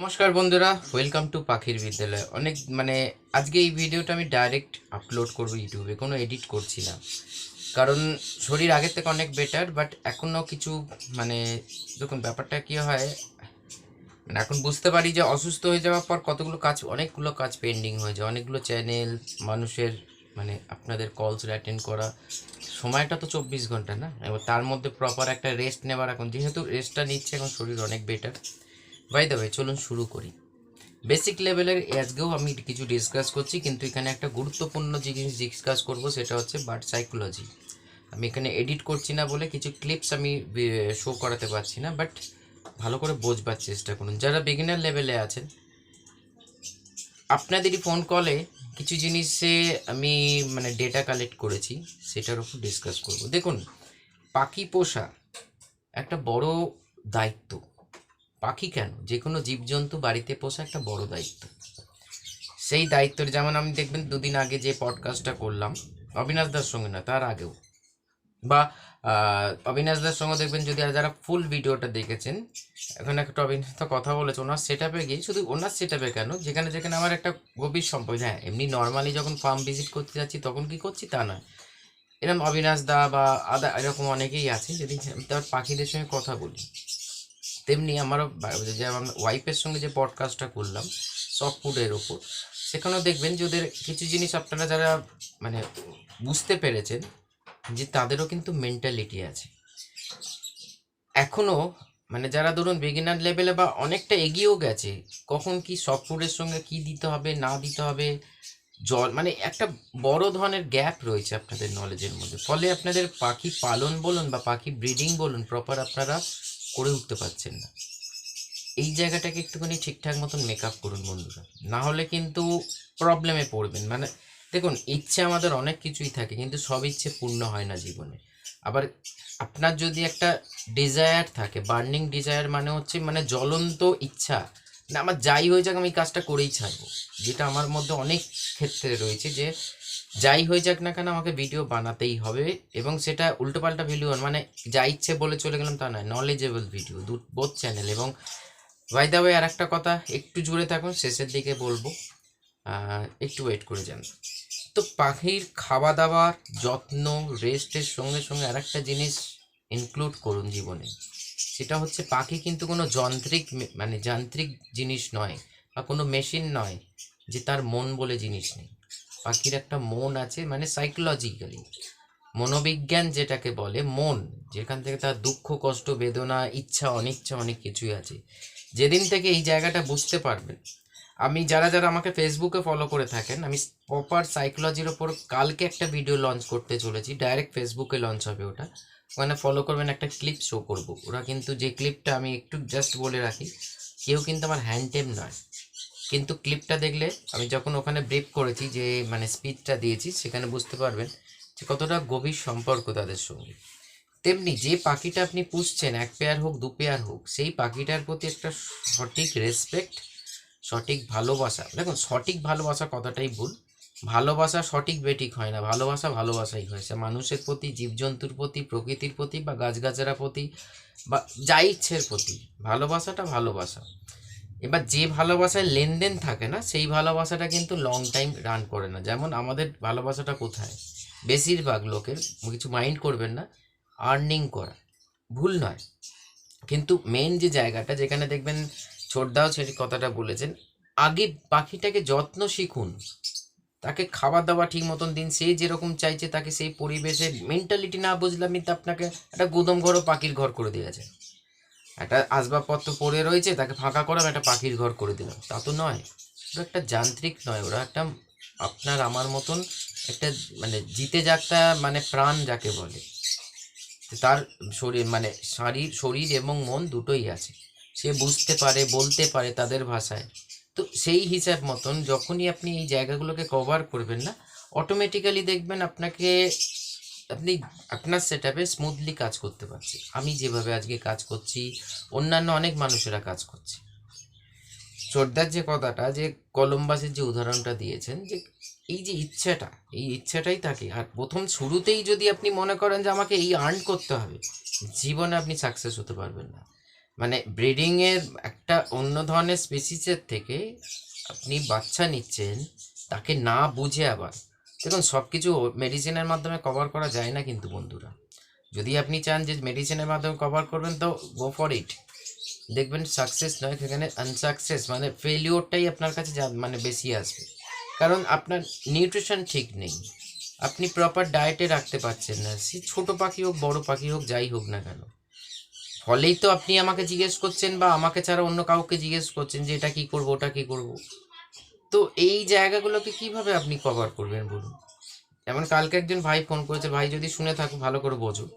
নমস্কার বন্ধুরা welcome to পাখির বিদ্যালয়। অনেক মানে আজকে এই ভিডিওটা আমি ডাইরেক্ট আপলোড করব ইউটিউবে, কোনো এডিট করছি না। কারণ, শরীর আগের থেকে অনেক বেটার বাট এখনও কিছু মানে দেখুন, ব্যাপারটা কী হয় মানে এখন বুঝতে পারি যে অসুস্থ হয়ে যাওয়ার পর কতগুলো কাজ, অনেকগুলো কাজ পেন্ডিং হয়ে যায়। অনেকগুলো চ্যানেল মানুষের মানে আপনাদের কলস অ্যাটেন্ড করা। সময়টা তো চব্বিশ ঘণ্টা না? এবার তার মধ্যে প্রপার একটা রেস্ট নেওয়ার এখন, যেহেতু রেস্টটা নিচ্ছে, এখন শরীর অনেক বেটার বাই দ্য ওয়ে চলুন শুরু করি। বেসিক লেভেলের আজকেও আমি কিছু ডিসকাস করছি, কিন্তু এখানে একটা গুরুত্বপূর্ণ জিনিস ডিসকাস করব, সেটা হচ্ছে বার্ড সাইকোলজি আমি এখানে এডিট করছি না বলে কিছু ক্লিপস আমি শো করাতে পারছি না বাট ভালো করে বোঝবার চেষ্টা করুন। যারা বিগিনার লেভেলে আছেন, আপনাদেরই ফোন কলে কিছু জিনিসে আমি মানে ডেটা কালেক্ট করেছি, সেটার উপর ডিসকাস করব। দেখুন, পাখি পোষা একটা বড় দায়িত্ব। পাখি কেন? যে কোনো জীবজন্তু বাড়িতে পোষা একটা বড় দায়িত্ব। সেই দায়িত্বের যেমন আমি দেখবেন দুদিন আগে যে পডকাস্টটা করলাম, অবিনাশ দার সঙ্গে না তার আগেও। বা অবিনাশ দার সঙ্গে দেখবেন যদি আর যারা ফুল ভিডিওটা দেখেছেন, এখন একটা অবিনাশ দা কথা বলেছে, ওনার সেট আপে গিয়ে শুধু ওনার সেট আপে কেন? যেখানে যেখানে আমার একটা গভীর সম্পর্ক হ্যাঁ এমনি নর্মালি যখন ফার্ম ভিজিট করতে যাচ্ছি, তখন কি করছি তা নয়। এরকম অবিনাশ দা বা আদা, এরকম অনেকেই আছে যদি তার পাখিদের সঙ্গে কথা বলি তেমনি আমারও বা- যে আমার ওয়াইফের সঙ্গে যে পডকাস্টটা করলাম সফট ফুডের ওপর, সেখানেও দেখবেন যে ওদের কিছু জিনিস আপনারা যারা মানে বুঝতে পেরেছেন, যে তাদেরও কিন্তু মেন্টালিটি আছে। এখনও মানে যারা ধরুন বিগিনার লেভেলে বা অনেকটা এগিয়েও গেছে, কখন কি সফট ফুডের সঙ্গে কি দিতে হবে, না দিতে হবে, জল মানে একটা বড় ধরনের গ্যাপ রয়েছে আপনাদের নলেজের মধ্যে। ফলে আপনাদের পাখি পালন বলুন বা পাখি ব্রিডিং বলুন প্রপার আপনারা করে উঠতে পারছেন না। এই জায়গাটাকে একটুখানি ঠিকঠাক মতন মেকআপ করুন বন্ধুরা। না হলে কিন্তু প্রবলেমে পড়বেন। মানে দেখুন, ইচ্ছে আমাদের অনেক কিছুই থাকে, কিন্তু সব ইচ্ছে পূর্ণ হয় না জীবনে। আবার আপনার যদি একটা ডিজায়ার থাকে বার্নিং ডিজায়ার মানে হচ্ছে মানে জ্বলন্ত ইচ্ছা, না, আমার যাই হয়ে যাক, আমি কাজটা করেই ছাড়বো। যেটা আমার মধ্যে অনেক ক্ষেত্রে রয়েছে যে যাই হয়ে যাক না কেন, আমাকে ভিডিও বানাতেই হবে এবং সেটা উল্টোপাল্টা ভিডিও মানে যা ইচ্ছে বলে চলে গেলাম তা নয় নলেজেবল ভিডিও দু বোধ চ্যানেল এবং বাই দা ওয়ে আর একটা কথা, একটু জুড়ে থাকুন, শেষের দিকে বলব একটু ওয়েট করে যান। তো পাখির খাওয়া দাওয়ার যত্ন রেস্টের সঙ্গে সঙ্গে আরেকটা জিনিস ইনক্লুড করুন জীবনে, সেটা হচ্ছে পাখি কিন্তু কোনো যান্ত্রিক মানে যান্ত্রিক জিনিস নয় বা কোনো মেশিন নয় যে তার মন বলে জিনিস নেই। পাখির একটা মন আছে মানে সাইকোলজিক্যালি মনোবিজ্ঞান যেটাকে বলে, মন, যেখান থেকে তার দুঃখ, কষ্ট, বেদনা, ইচ্ছা, অনিচ্ছা অনেক কিছুই আছে। যেদিন থেকে এই জায়গাটা বুঝতে পারবেন, আমি যারা যারা আমাকে ফেসবুকে ফলো করে থাকেন, আমি প্রপার সাইকোলজির ওপর কালকে একটা ভিডিও লঞ্চ করতে চলেছি ডাইরেক্ট ফেসবুকে লঞ্চ হবে ওটা। ওখানে ফলো করবেন, একটা ক্লিপ শো করব। ওরা কিন্তু যে ক্লিপটা আমি একটু জাস্ট বলে রাখি, কেউ কিন্তু আমার হ্যান্ডটেম নয়। কিন্তু ক্লিপটা দেখলে আমি যখন ওখানে ব্রেক করেছি যে মানে স্পিডটা দিয়েছি, সেখানে বুঝতে পারবেন যে কতটা গভীর সম্পর্ক তাদের সঙ্গে। তেমনি যে পাখিটা আপনি পুষছেন, এক পেয়ার হোক, দু পেয়ার হোক, সেই পাখিটার প্রতি একটা সঠিক রেসপেক্ট সঠিক ভালোবাসা। দেখুন, সঠিক ভালোবাসা কথাটাই ভুল। ভালোবাসা সঠিক বেঠিক হয় না, ভালোবাসা ভালোবাসাই হয়। সে মানুষের প্রতি, জীবজন্তুর প্রতি, প্রকৃতির প্রতি বা গাছগাছারা প্রতি বা যা ইচ্ছের প্রতি। ভালোবাসাটা ভালোবাসা। এবার যে ভালোবাসায় লেনদেন থাকে না, সেই ভালোবাসাটা কিন্তু লং টাইম রান করে না। যেমন আমাদের ভালোবাসাটা কোথায়? বেশিরভাগ লোকের কিছু মাইন্ড করবেন না আর্নিং করা। ভুল নয়। কিন্তু মেন যে জায়গাটা, যেখানে দেখবেন ছোটদাও সেই কথাটা বলেছেন, আগে পাখিটাকে যত্ন শিখুন। তাকে খাবার দাবার ঠিক মতন দিন। সে যেরকম চাইছে, তাকে সেই পরিবেশে মেন্টালিটি না বুঝলে আমি আপনাকে একটা গুদম ঘরও পাখির ঘর করে দিয়েছে একটা আসবাবপত্র পড়ে রয়েছে, তাকে ফাঁকা করে একটা পাখির ঘর করে দিলাম। তা তো নয়। ওরা একটা যান্ত্রিক নয়, ওরা একটা আপনার আমার মতন একটা মানে জিতে যাকটা মানে প্রাণ যাকে বলে। তার শরীর মানে শরীর শরীর এবং মন দুটোই আছে। সে বুঝতে পারে, বলতে পারে তাদের ভাষায়। তো সেই হিসাব মতন যখনই আপনি এই জায়গাগুলোকে কভার করবেন না অটোমেটিক্যালি দেখবেন আপনাকে আপনি আপনার সেট আপে স্মুথলি কাজ করতে পারছি। আমি যেভাবে আজকে কাজ করছি, অন্যান্য অনেক মানুষেরা কাজ করছে। চোরদার যে কথাটা, যে কলম্বাসের যে উদাহরণটা দিয়েছেন, যে এই যে ইচ্ছাটা, এই ইচ্ছাটাই থাকে। আর প্রথম শুরুতেই যদি আপনি মনে করেন যে আমাকে এই আর্ন করতে হবে, জীবনে আপনি সাকসেস হতে পারবেন না। মানে ব্রিডিংয়ের একটা অন্য ধরনের স্পেসিসের থেকে আপনি বাচ্চা নিচ্ছেন, তাকে না বুঝে আবার দেখুন সব কিছু মেডিসিনের মাধ্যমে কভার করা যায় না কিন্তু বন্ধুরা। যদি আপনি চান যে মেডিসিনের মাধ্যমে কভার করবেন, তো গো ফর ইট দেখবেন সাকসেস নয়, সেখানে আনসাকসেস মানে ফেলিওরটাই আপনার কাছে মানে বেশি আসবে। কারণ আপনার নিউট্রিশন ঠিক নেই। আপনি প্রপার ডায়েটে রাখতে পারছেন না। সে ছোট পাখি হোক, বড় পাখি হোক, যাই হোক না কেন। ফলেই তো আপনি আমাকে জিজ্ঞেস করছেন বা আমাকে ছাড়া অন্য কাউকে জিজ্ঞেস করছেন যে এটা কি করব, ওটা কি করব। তো এই জায়গাগুলোকে কীভাবে আপনি কভার করবেন বলুন? যেমন কালকে একজন ভাই ফোন করেছে, ভাই যদি শুনে থাকো, ভালো করে বোঝো।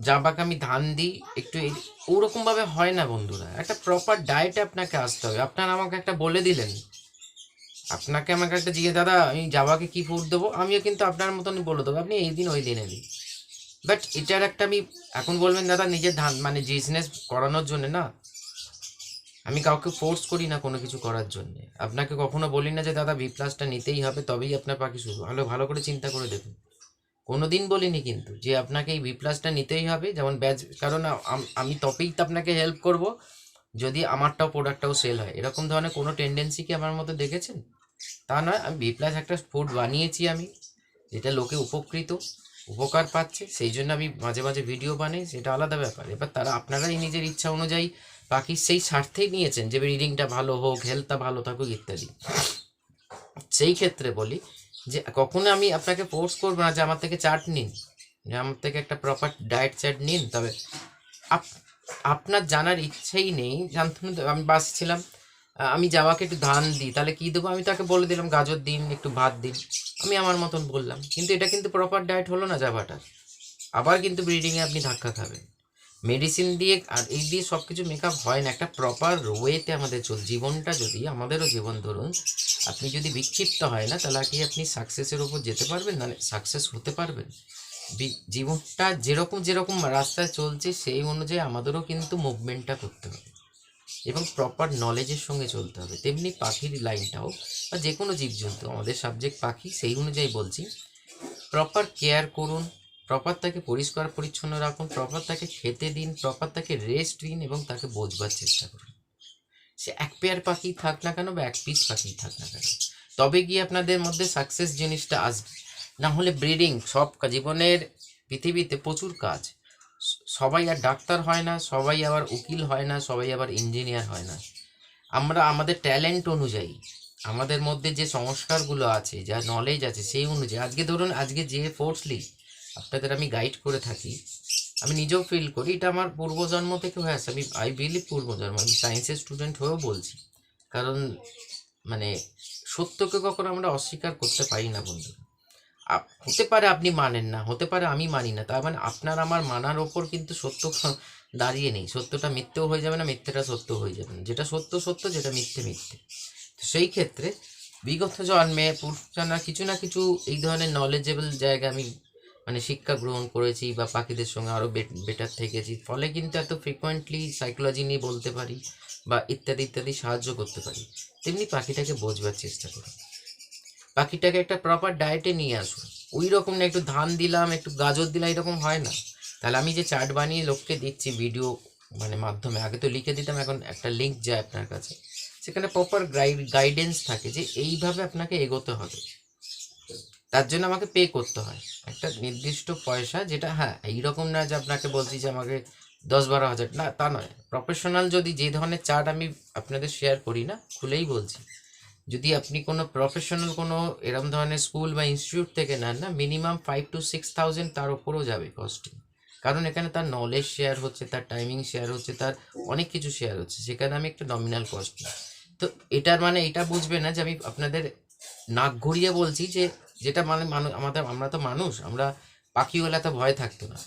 জাবাকে আমি ধান দিই, একটু ওরকমভাবে হয় না বন্ধুরা। একটা প্রপার ডায়েটে আপনাকে আসতে হবে। আপনারা আমাকে একটা বলে দিলেন। আপনাকে আমাকে একটা জিজ্ঞেস, দাদা, আমি জাবাকে কি ফুড দেবো? আমিও কিন্তু আপনার মতন বলে দেবো। আপনি এই দিন ওই দিনে দিন। বাট এটার একটা আমি, এখন বলবেন, দাদা, নিজের ধান মানে বিজনেস করানোর জন্য না আমি কাউকে ফোর্স করি না কোনো কিছু করার জন্য। আপনাকে কখনো বলি না যে, দাদা বি প্লাসটা নিতেই হবে, তবেই আপনার পাখি শুরু। ভালো ভালো করে চিন্তা করে দেখুন। কোনো দিন বলিনি কিন্তু যে, আপনাকে এই বি প্লাসটা নিতেই হবে। যেমন ব্যাচ কারণ আম- তবেই তো আপনাকে হেল্প করব, যদি আমারটাও প্রোডাক্টটাও সেল হয়। এরকম ধরনের কোনো টেন্ডেন্সি কি আমার মতো দেখেছেন? তা নয়, আমি বি প্লাস একটা ফুড বানিয়েছি আমি, যেটা লোকে উপকৃত, উপকার পাচ্ছে, সেই জন্য আমি মাঝে মাঝে ভিডিও বানাই, সেটা আলাদা ব্যাপার। এবার তারা, আপনারাই নিজের ইচ্ছা অনুযায়ী পাখির সেই স্বার্থেই নিয়েছেন যে রিডিংটা ভালো হোক হেলথটা ভালো থাকুক, ইত্যাদি। সেই ক্ষেত্রে বলি যে কখনো আমি আপনাকে ফোর্স করব না যে আমার থেকে চার্ট নিন। যে আমার থেকে একটা প্রপার ডায়েট চার্ট নিন, তবে আপ- আপনার জানার ইচ্ছেই নেই। জানতাম আমি বাস ছিলাম আমি যাওয়াকে একটু ধান দিই, তাহলে কী দেবো? আমি তাকে বলে দিলাম, গাজর দিন, একটু ভাত দিন। আমি আমার মতন বললাম। কিন্তু এটা কিন্তু প্রপার ডায়েট হলো না যাওয়াটা। আবার কিন্তু ব্রিডিংয়ে আপনি ধাক্কা খাবেন। মেডিসিন দিয়ে আর এই দিয়ে সব কিছু মেকআপ হয় না। একটা প্রপার ওয়েতে আমাদের চল, জীবনটা যদি, আমাদেরও জীবন ধরুন, আপনি যদি বিক্ষিপ্ত হয় না, তাহলে কি আপনি সাকসেসের উপর যেতে পারবেন? মানে সাকসেস হতে পারবেন। জীবনটা যেরকম যেরকম রাস্তায় চলছে, সেই অনুযায়ী আমাদেরও কিন্তু মুভমেন্টটা করতে হবে। এবং প্রপার নলেজের সঙ্গে চলতে হবে। তেমনি পাখির লাইনটাও বা যে কোনো জীবজন্তু, আমাদের সাবজেক্ট পাখি, সেই অনুযায়ী বলছি। প্রপার কেয়ার করুন প্রপার তাকে পরিষ্কার, পরিচ্ছন্ন রাখুন প্রপার তাকে খেতে দিন প্রপার তাকে রেস্ট দিন এবং তাকে বোঝবার চেষ্টা করুন। সে এক পেয়ার পাখি থাক না কেন বা এক পিস পাখি থাক না কেন? তবে গিয়ে আপনাদের মধ্যে সাকসেস জিনিসটা আসবে। না হলে ব্রিডিং সব জীবনের পৃথিবীতে প্রচুর কাজ। সবাই আর ডাক্তার হয় না, সবাই আবার উকিল হয় না, সবাই আবার ইঞ্জিনিয়ার হয় না। আমরা, আমাদের ট্যালেন্ট অনুযায়ী, আমাদের মধ্যে যে সংস্কারগুলো আছে, যা নলেজ আছে, সেই অনুযায়ী, আজকে ধরুন, আজকে যে ফোর্সলি আপনাদের আমি গাইড করে থাকি। আমি নিজেও ফিল করি, এটা আমার পূর্বজন্ম থেকে হয়ে আসে। আমি আই বিলিভ পূর্বজন্ম, আমি সায়েন্সের স্টুডেন্ট হয়েও বলছি। কারণ মানে সত্যকে কখনো আমরা অস্বীকার করতে পারি না বন্ধু হতে পারে আপনি মানেন না, হতে পারে আমি মানি না, তার মানে আপনার আমার মানার ওপর কিন্তু সত্য দাঁড়িয়ে নেই। সত্যটা মিথ্যেও হয়ে যাবে না, মিথ্যেটা সত্য হয়ে যাবে না। যেটা সত্য সত্য, যেটা মিথ্যে মিথ্যে। তো সেই ক্ষেত্রে বিগত জন্মে পুরুষরা কিছু না কিছু এই ধরনের নলেজেবল জায়গা আমি মানে শিক্ষা গ্রহণ করেছি বা পাখিদের সঙ্গে আরও বেটার থেকেছি। ফলে কিন্তু এত ফ্রিকোয়েন্টলি সাইকোলজি নিয়ে বলতে পারি বা ইত্যাদি ইত্যাদি সাহায্য করতে পারি। তেমনি পাখিটাকে বোঝবার চেষ্টা করুন পাখিটাকে একটা প্রপার ডায়েটে নিয়ে আসুন। ওই রকম না একটু ধান দিলাম, একটু গাজর দিলাম, এরকম হয় না। তাহলে আমি যে চার্ট বানিয়ে লোককে দিচ্ছি ভিডিও মানে মাধ্যমে, আগে তো লিখে দিতাম, এখন একটা লিঙ্ক যায় আপনার কাছে। সেখানে প্রপার গাইডেন্স থাকে যে এইভাবে আপনাকে এগোতে হবে। তার জন্য আমাকে পে করতে হয়। একটা নির্দিষ্ট পয়সা যেটা হ্যাঁ এইরকম না যে আপনাকে বলছি যে আমাকে দশ বারো হাজার, না, তা নয়। প্রফেশনাল যদি যে ধরনের চার্ট আমি আপনাদের শেয়ার করি না, খুলেই বলছি। যদি আপনি কোনো প্রফেশনাল কোনো এরম ধরনের স্কুল বা ইনস্টিটিউট থেকে নেন না minimum five to six thousand তার ওপরও যাবে কস্টিং কারণ এখানে তার নলেজ শেয়ার হচ্ছে, তার টাইমিং শেয়ার হচ্ছে, তার অনেক কিছু শেয়ার হচ্ছে। সেখানে আমি একটা নমিনাল কস্ট তো এটার মানে এটা বুঝবে না যে আমি আপনাদের নাক ঘুরিয়ে বলছি যে যেটা মানে মানুষ আমাদের, আমরা তো মানুষ, আমরা পাখি হলে এত ভয় থাকতো না,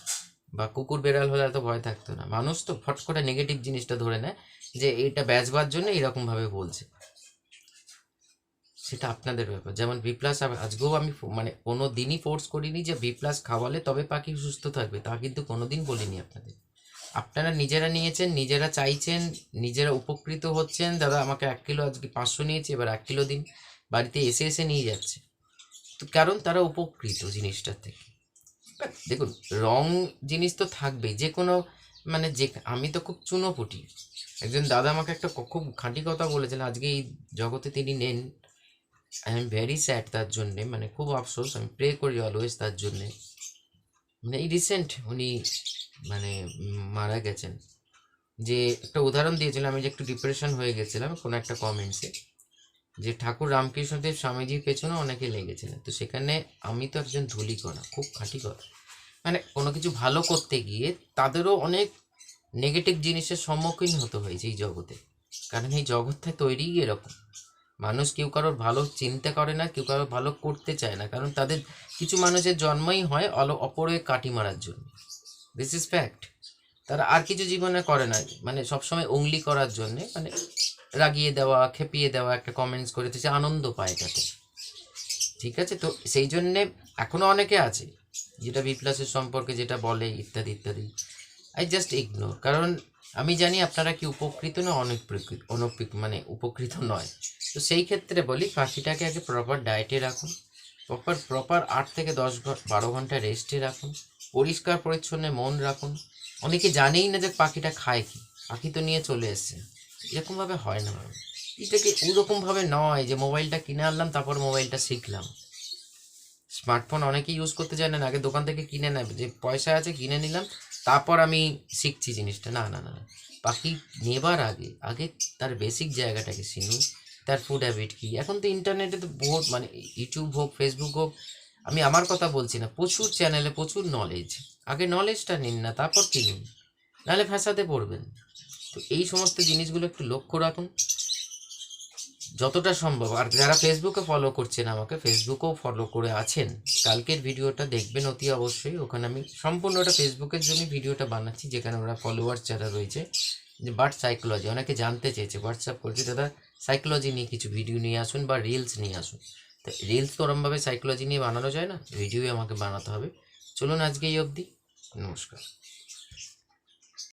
বা কুকুর বেড়াল হলে এত ভয় থাকতো না। মানুষ তো ফট করে নেগেটিভ জিনিসটা ধরে নেয়, যে এটা বেচবার জন্য এরকমভাবে বলছে। সেটা আপনাদের ব্যাপার। যেমন বি প্লাস আজকেও আমি মানে কোনো দিনই ফোর্স করিনি যে বি প্লাস খাওয়ালে তবে পাখি সুস্থ থাকবে, তা কিন্তু কোনো দিন বলিনি আপনাদের। আপনারা নিজেরা নিয়েছেন, নিজেরা চাইছেন, নিজেরা উপকৃত হচ্ছেন। দাদা, আমাকে এক কিলো আজকে পাঁচশো নিয়েছে, এবার এক কিলো দিন বাড়িতে এসে এসে নিয়ে যাচ্ছে। কারণ তারা উপকৃত জিনিসটার থেকে। দেখুন, রং জিনিস তো থাকবেই, যে কোনো মানে যে, আমি তো খুব চুনোপুটি। একজন দাদা আমাকে একটা খুব খাঁটি কথা বলেছেন আজকে এই জগতে তিনি নেন। আই এম ভেরি স্যাড তার জন্যে মানে খুব আফসোস, আমি প্রে করি অলওয়েজ তার জন্যে। মানে এই রিসেন্ট উনি মানে মারা গেছেন। যে একটা উদাহরণ দিয়েছিলাম আমি যে একটু ডিপ্রেশন হয়ে গেছিলাম কোনো একটা কমেন্টসে যে ঠাকুর রামকৃষ্ণদেব স্বামীজির পেছনে অনেকে লেগেছিলেন। তো সেখানে আমি তো একজন ধুলিকণা, খুব খাঁটি কথা। মানে কোনো কিছু ভালো করতে গিয়ে তাদেরও অনেক নেগেটিভ জিনিসের সম্মুখীন হতে হয়েছে এই জগতে। কারণ এই জগৎটা তৈরিই এরকম। মানুষ কেউ কারোর ভালো চিন্তা করে না, কেউ কারোর ভালো করতে চায় না। কারণ তাদের কিছু মানুষের জন্মই হয় অল, অপরে কাটি মারার জন্য। দিস ইজ ফ্যাক্ট তারা আর কিছু জীবনে করে না। মানে সবসময় উংলি করার জন্যে। মানে রাগিয়ে দেওয়া, খেপিয়ে দেওয়া একটা কমেন্টস করে তো সে আনন্দ পায় এটাতে ঠিক আছে? তো সেই জন্যে এখনও অনেকে আছে, যেটা বিপ্লাসের সম্পর্কে যেটা বলে, ইত্যাদি ইত্যাদি। আই জাস্ট ইগনোর কারণ আমি জানি আপনারা কি উপকৃত না অনুপকৃত অনুপকৃত মানে উপকৃত নয়। তো সেই ক্ষেত্রে বলি, পাখিটাকে আগে প্রপার ডায়েটে রাখুন প্রপার প্রপার আট থেকে দশ বারো ঘণ্টা রেস্টে রাখুন, পরিষ্কার, পরিচ্ছন্ন মন রাখুন। অনেকে জানেই না যে পাখিটা খায় কি। পাখি তো নিয়ে চলে এসছে। এরকমভাবে হয় না। ম্যাম এটাকে ওরকমভাবে নয় যে মোবাইলটা কিনে আনলাম, তারপর মোবাইলটা শিখলাম। স্মার্টফোন অনেকে ইউজ করতে জানেন আগে দোকান থেকে কিনে নেবে। যে পয়সা আছে কিনে নিলাম, তারপর আমি শিখছি জিনিসটা। না না না না। পাখি নেবার আগে আগে তার বেসিক জায়গাটাকে চিনুন তার ফুড হ্যাবিট কী? এখন তো ইন্টারনেটে তো বহুত মানে ইউটিউব হোক ফেসবুক হোক, আমি আমার কথা বলছি না, প্রচুর চ্যানেলে প্রচুর নলেজ আগে নলেজটা নিন না, তারপর কিনুন। নাহলে ফ্যাসাতে পড়বেন। তো এই সমস্ত জিনিসগুলো একটু লক্ষ্য রাখুন। যতটা সম্ভব। আর যারা ফেসবুকে ফলো করছেন আমাকে ফেসবুকেও ফলো করে আছেন, কালকের ভিডিওটা দেখবেন অতি অবশ্যই। ওখানে আমি সম্পূর্ণ ওটা ফেসবুকের জন্য ভিডিওটা বানাচ্ছি, যেখানে ওরা ফলোয়ার্স যারা রয়েছে, যে বার্ড সাইকোলজি অনেকে জানতে চেয়েছে হোয়াটসঅ্যাপ করছে, দাদা সাইকোলজি নিয়ে কিছু ভিডিও নিয়ে আসুন বা রিলস নিয়ে আসুন। তো রিলস তো ওরমভাবে সাইকোলজি নিয়ে বানানো যায় না ভিডিওই আমাকে বানাতে হবে। চলুন আজকে এই অবধি, নমস্কার।